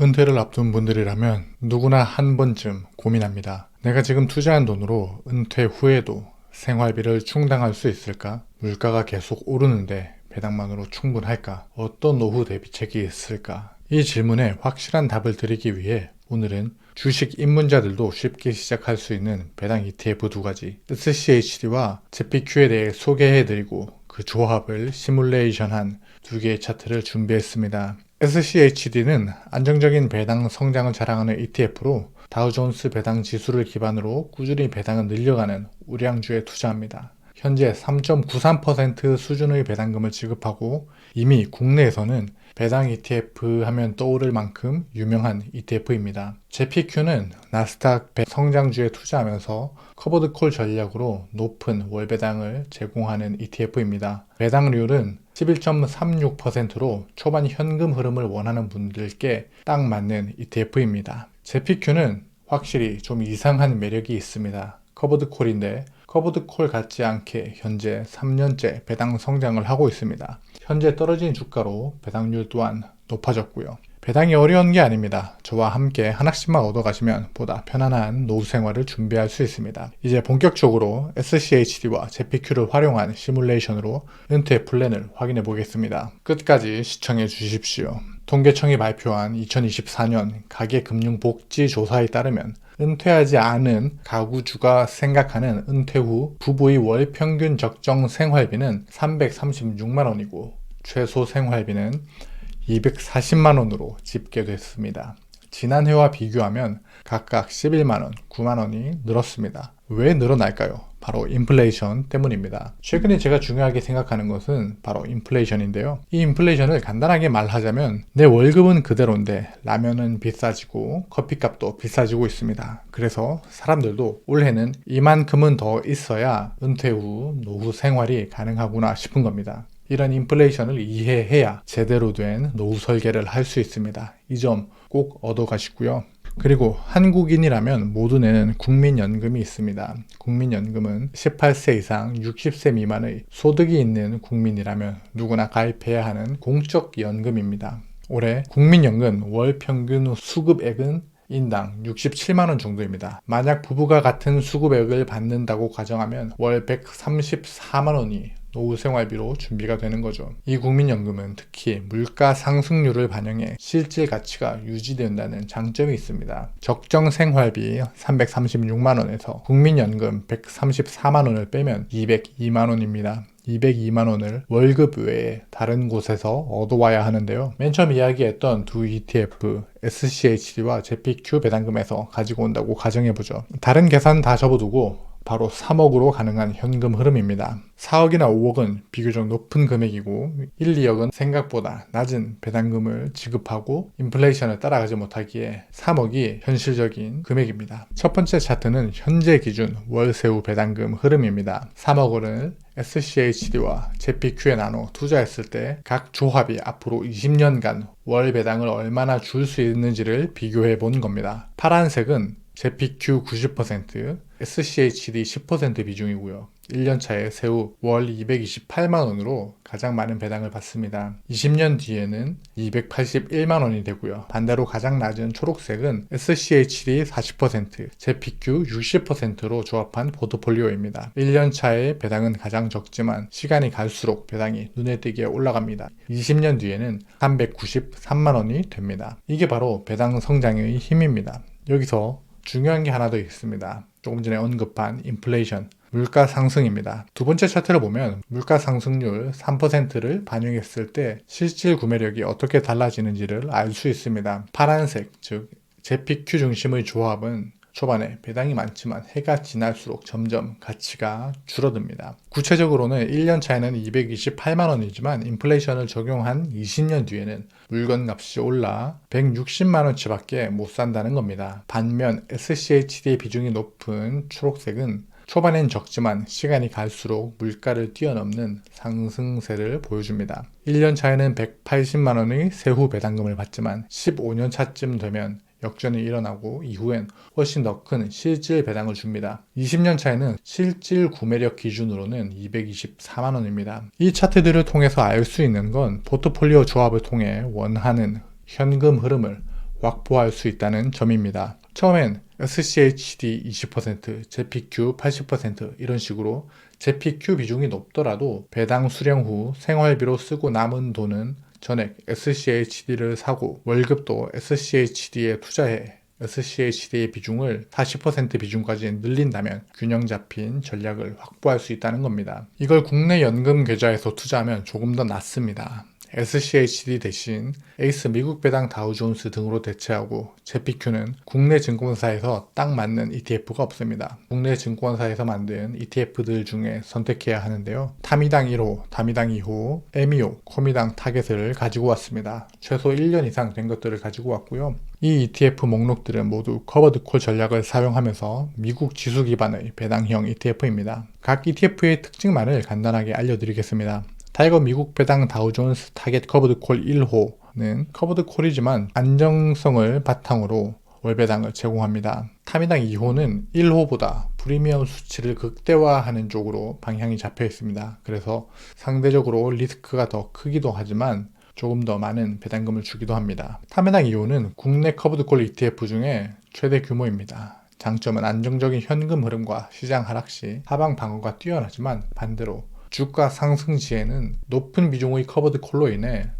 은퇴를 앞둔 분들이라면 누구나 한 번쯤 고민합니다. 내가 지금 투자한 돈으로 은퇴 후에도 생활비를 충당할 수 있을까? 물가가 계속 오르는데 배당만으로 충분할까? 어떤 노후 대비책이 있을까? 이 질문에 확실한 답을 드리기 위해 오늘은 주식 입문자들도 쉽게 시작할 수 있는 배당 ETF 두 가지 SCHD와 JPQ에 대해 소개해드리고 그 조합을 시뮬레이션한 두 개의 차트를 준비했습니다. SCHD는 안정적인 배당 성장을 자랑하는 ETF로 다우존스 배당 지수를 기반으로 꾸준히 배당을 늘려가는 우량주에 투자합니다. 현재 3.93% 수준의 배당금을 지급하고 이미 국내에서는 배당 ETF 하면 떠오를 만큼 유명한 ETF입니다. JPQ는 나스닥 성장주에 투자하면서 커버드 콜 전략으로 높은 월 배당을 제공하는 ETF입니다. 배당률은 11.36%로 초반 현금 흐름을 원하는 분들께 딱 맞는 ETF입니다. JPQ는 확실히 좀 이상한 매력이 있습니다. 커버드 콜인데 커버드 콜 같지 않게 현재 3년째 배당 성장을 하고 있습니다. 현재 떨어진 주가로 배당률 또한 높아졌고요. 배당이 어려운 게 아닙니다. 저와 함께 하나씩만 얻어가시면 보다 편안한 노후 생활을 준비할 수 있습니다. 이제 본격적으로 SCHD와 JPQ를 활용한 시뮬레이션으로 은퇴 플랜을 확인해 보겠습니다. 끝까지 시청해 주십시오. 통계청이 발표한 2024년 가계금융복지조사에 따르면 은퇴하지 않은 가구주가 생각하는 은퇴 후 부부의 월 평균 적정 생활비는 336만 원이고 최소 생활비는 240만 원으로 집계됐습니다. 지난해와 비교하면 각각 11만 원, 9만 원이 늘었습니다. 왜 늘어날까요? 바로 인플레이션 때문입니다. 최근에 제가 중요하게 생각하는 것은 바로 인플레이션인데요. 이 인플레이션을 간단하게 말하자면 내 월급은 그대로인데 라면은 비싸지고 커피값도 비싸지고 있습니다. 그래서 사람들도 올해는 이만큼은 더 있어야 은퇴 후 노후 생활이 가능하구나 싶은 겁니다. 이런 인플레이션을 이해해야 제대로 된 노후 설계를 할 수 있습니다. 이 점 꼭 얻어 가시고요. 그리고 한국인이라면 모두 내는 국민연금이 있습니다. 국민연금은 18세 이상 60세 미만의 소득이 있는 국민이라면 누구나 가입해야 하는 공적 연금입니다. 올해 국민연금 월 평균 수급액은 인당 67만원 정도입니다. 만약 부부가 같은 수급액을 받는다고 가정하면 월 134만원이 노후 생활비로 준비가 되는 거죠. 이 국민연금은 특히 물가 상승률을 반영해 실질 가치가 유지된다는 장점이 있습니다. 적정 생활비 336만원에서 국민연금 134만원을 빼면 202만원입니다. 202만 원을 월급 외에 다른 곳에서 얻어와야 하는데요. 맨 처음 이야기했던 두 ETF, SCHD와 JPQ 배당금에서 가지고 온다고 가정해보죠. 다른 계산 다 접어두고 바로 3억으로 가능한 현금 흐름입니다. 4억이나 5억은 비교적 높은 금액이고 1, 2억은 생각보다 낮은 배당금을 지급하고 인플레이션을 따라가지 못하기에 3억이 현실적인 금액입니다. 첫 번째 차트는 현재 기준 월세후 배당금 흐름입니다. 3억 원을 SCHD와 JPQ에 나눠 투자했을 때 각 조합이 앞으로 20년간 월 배당을 얼마나 줄 수 있는지를 비교해 본 겁니다. 파란색은 JPQ 90%, SCHD 10% 비중이고요. 1년 차에 세후 월 228만 원으로 가장 많은 배당을 받습니다. 20년 뒤에는 281만 원이 되고요. 반대로 가장 낮은 초록색은 SCHD 40%, JPQ 60%로 조합한 포트폴리오입니다. 1년 차에 배당은 가장 적지만 시간이 갈수록 배당이 눈에 띄게 올라갑니다. 20년 뒤에는 393만 원이 됩니다. 이게 바로 배당 성장의 힘입니다. 여기서 중요한 게 하나 더 있습니다. 조금 전에 언급한 인플레이션, 물가 상승입니다. 두 번째 차트를 보면 물가 상승률 3%를 반영했을 때 실질 구매력이 어떻게 달라지는지를 알 수 있습니다. 파란색, 즉 JPQ 중심의 조합은 초반에 배당이 많지만 해가 지날수록 점점 가치가 줄어듭니다. 구체적으로는 1년 차에는 228만 원이지만 인플레이션을 적용한 20년 뒤에는 물건 값이 올라 160만 원치밖에 못 산다는 겁니다. 반면 SCHD의 비중이 높은 초록색은 초반엔 적지만 시간이 갈수록 물가를 뛰어넘는 상승세를 보여줍니다. 1년 차에는 180만 원의 세후 배당금을 받지만 15년 차쯤 되면 역전이 일어나고 이후엔 훨씬 더 큰 실질 배당을 줍니다. 20년 차에는 실질 구매력 기준으로는 224만 원입니다. 이 차트들을 통해서 알 수 있는 건 포트폴리오 조합을 통해 원하는 현금 흐름을 확보할 수 있다는 점입니다. 처음엔 SCHD 20%, JPQ 80% 이런 식으로 JPQ 비중이 높더라도 배당 수령 후 생활비로 쓰고 남은 돈은 전액 SCHD를 사고 월급도 SCHD에 투자해 SCHD의 비중을 40% 비중까지 늘린다면 균형 잡힌 전략을 확보할 수 있다는 겁니다. 이걸 국내 연금 계좌에서 투자하면 조금 더 낫습니다. SCHD 대신 에이스 미국 배당 다우존스 등으로 대체하고 JPQ는 국내 증권사에서 딱 맞는 ETF가 없습니다. 국내 증권사에서 만든 ETF들 중에 선택해야 하는데요. 타미당 1호, 타미당 2호, 에미오, 코미당 타겟을 가지고 왔습니다. 최소 1년 이상 된 것들을 가지고 왔고요. 이 ETF 목록들은 모두 커버드 콜 전략을 사용하면서 미국 지수 기반의 배당형 ETF입니다. 각 ETF의 특징만을 간단하게 알려드리겠습니다. 타이거 미국 배당 다우존스 타겟 커버드 콜 1호는 커버드 콜이지만 안정성을 바탕으로 월배당을 제공합니다. 타미당 2호는 1호보다 프리미엄 수치를 극대화하는 쪽으로 방향이 잡혀 있습니다. 그래서 상대적으로 리스크가 더 크기도 하지만 조금 더 많은 배당금을 주기도 합니다. 타미당 2호는 국내 커버드 콜 ETF 중에 최대 규모입니다. 장점은 안정적인 현금 흐름과 시장 하락 시 하방 방어가 뛰어나지만 반대로 주가 상승 시에는 높은 비중의 커버드 콜로 인해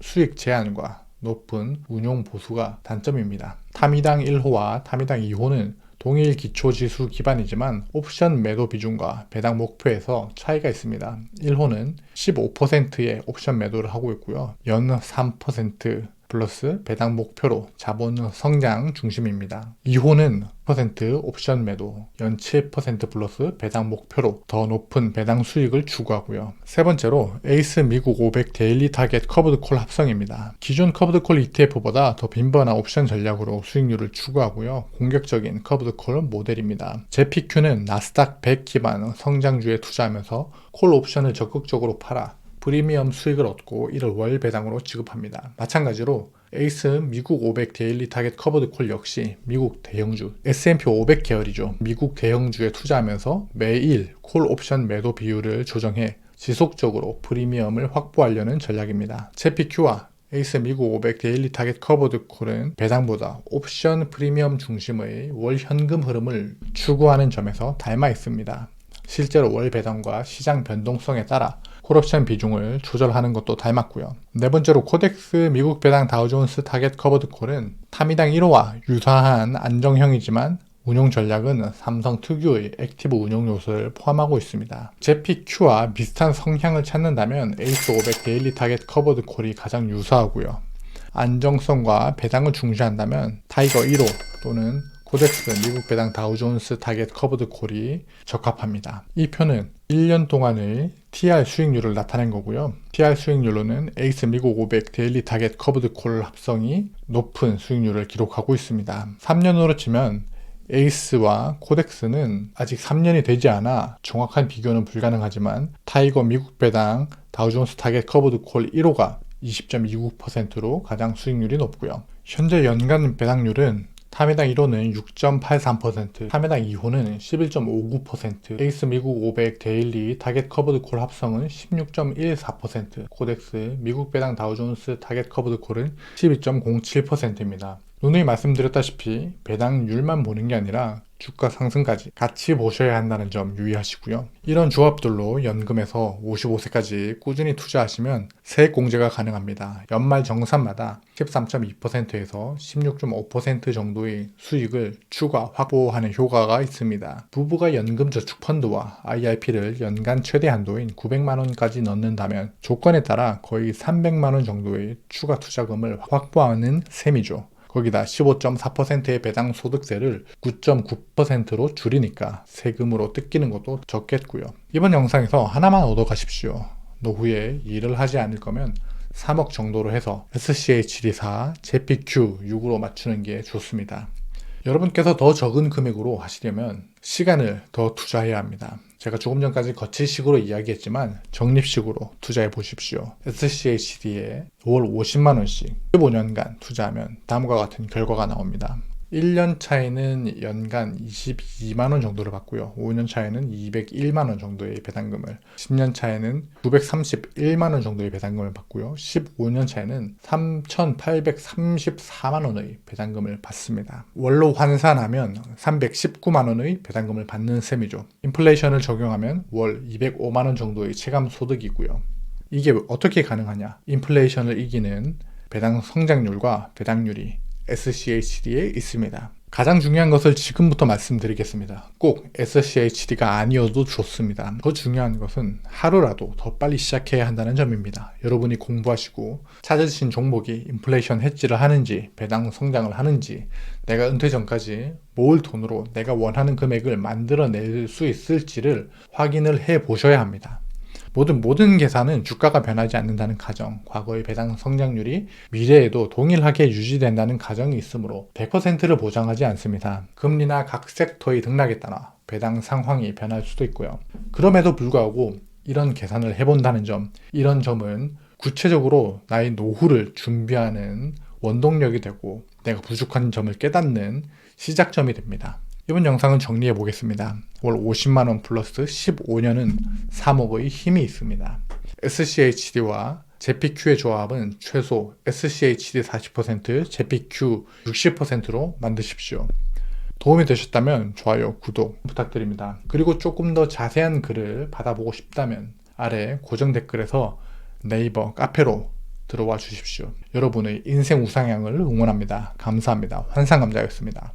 수익 제한과 높은 운용 보수가 단점입니다. 타미당 1호와 타미당 2호는 동일 기초 지수 기반이지만 옵션 매도 비중과 배당 목표에서 차이가 있습니다. 1호는 15%의 옵션 매도를 하고 있고요. 연 3% 플러스 배당 목표로 자본 성장 중심입니다. 2호는 퍼센트 옵션 매도, 연 7% 플러스 배당 목표로 더 높은 배당 수익을 추구하고요. 세 번째로 에이스 미국 500 데일리 타겟 커브드 콜 합성입니다. 기존 커브드 콜 ETF보다 더 빈번한 옵션 전략으로 수익률을 추구하고요. 공격적인 커브드 콜 모델입니다. JPQ는 나스닥 100 기반 성장주에 투자하면서 콜 옵션을 적극적으로 팔아 프리미엄 수익을 얻고 이를 월 배당으로 지급합니다. 마찬가지로 에이스 미국 500 데일리 타겟 커버드 콜 역시 미국 대형주 S&P 500 계열이죠. 미국 대형주에 투자하면서 매일 콜 옵션 매도 비율을 조정해 지속적으로 프리미엄을 확보하려는 전략입니다. JPQ와 에이스 미국 500 데일리 타겟 커버드 콜은 배당보다 옵션 프리미엄 중심의 월 현금 흐름을 추구하는 점에서 닮아 있습니다. 실제로 월 배당과 시장 변동성에 따라 콜옵션 비중을 조절하는 것도 닮았고요. 네 번째로 코덱스 미국 배당 다우존스 타겟 커버드 콜은 타미당 1호와 유사한 안정형이지만 운용 전략은 삼성 특유의 액티브 운용 요소를 포함하고 있습니다. JPQ와 비슷한 성향을 찾는다면 에이스 500 데일리 타겟 커버드 콜이 가장 유사하고요. 안정성과 배당을 중시한다면 타이거 1호 또는 코덱스 미국 배당 다우존스 타겟 커브드 콜이 적합합니다. 이 표는 1년 동안의 TR 수익률을 나타낸 거고요. TR 수익률로는 에이스 미국 500 데일리 타겟 커브드 콜 합성이 높은 수익률을 기록하고 있습니다. 3년으로 치면 에이스와 코덱스는 아직 3년이 되지 않아 정확한 비교는 불가능하지만 타이거 미국 배당 다우존스 타겟 커브드 콜 1호가 20.29%로 가장 수익률이 높고요. 현재 연간 배당률은 타메당 1호는 6.83%, 타메당 2호는 11.59%, 에이스 미국 500 데일리 타겟 커버드 콜 합성은 16.14%, 코덱스 미국 배당 다우존스 타겟 커버드 콜은 12.07%입니다. 누누이 말씀드렸다시피 배당률만 보는 게 아니라 주가 상승까지 같이 보셔야 한다는 점 유의하시고요. 이런 조합들로 연금에서 55세까지 꾸준히 투자하시면 세액 공제가 가능합니다. 연말 정산마다 13.2%에서 16.5% 정도의 수익을 추가 확보하는 효과가 있습니다. 부부가 연금 저축 펀드와 IRP를 연간 최대 한도인 900만 원까지 넣는다면 조건에 따라 거의 300만 원 정도의 추가 투자금을 확보하는 셈이죠. 거기다 15.4%의 배당 소득세를 9.9%로 줄이니까 세금으로 뜯기는 것도 적겠고요. 이번 영상에서 하나만 얻어 가십시오. 노후에 일을 하지 않을 거면 3억 정도로 해서 SCHD4, JPQ6으로 맞추는 게 좋습니다. 여러분께서 더 적은 금액으로 하시려면 시간을 더 투자해야 합니다. 제가 조금 전까지 거치식으로 이야기했지만 적립식으로 투자해 보십시오. SCHD에 월 50만원씩 15년간 투자하면 다음과 같은 결과가 나옵니다. 1년 차에는 연간 22만 원 정도를 받고요. 5년 차에는 201만 원 정도의 배당금을, 10년 차에는 931만 원 정도의 배당금을 받고요. 15년 차에는 3,834만 원의 배당금을 받습니다. 월로 환산하면 319만 원의 배당금을 받는 셈이죠. 인플레이션을 적용하면 월 205만 원 정도의 체감 소득이고요. 이게 어떻게 가능하냐? 인플레이션을 이기는 배당 성장률과 배당률이 SCHD에 있습니다. 가장 중요한 것을 지금부터 말씀드리겠습니다. 꼭 SCHD가 아니어도 좋습니다. 더 중요한 것은 하루라도 더 빨리 시작해야 한다는 점입니다. 여러분이 공부하시고 찾으신 종목이 인플레이션 해지를 하는지 배당 성장을 하는지 내가 은퇴 전까지 모을 돈으로 내가 원하는 금액을 만들어낼 수 있을지를 확인을 해 보셔야 합니다. 모든 모든 계산은 주가가 변하지 않는다는 가정, 과거의 배당 성장률이 미래에도 동일하게 유지된다는 가정이 있으므로 100%를 보장하지 않습니다. 금리나 각 섹터의 등락에 따라 배당 상황이 변할 수도 있고요. 그럼에도 불구하고 이런 계산을 해본다는 점, 이런 점은 구체적으로 나의 노후를 준비하는 원동력이 되고 내가 부족한 점을 깨닫는 시작점이 됩니다. 이번 영상은 정리해 보겠습니다. 월 50만원 플러스 15년은 3억의 힘이 있습니다. SCHD와 JPQ의 조합은 최소 SCHD 40%, JPQ 60%로 만드십시오. 도움이 되셨다면 좋아요, 구독 부탁드립니다. 그리고 조금 더 자세한 글을 받아보고 싶다면 아래 고정 댓글에서 네이버 카페로 들어와 주십시오. 여러분의 인생 우상향을 응원합니다. 감사합니다. 환상감자였습니다.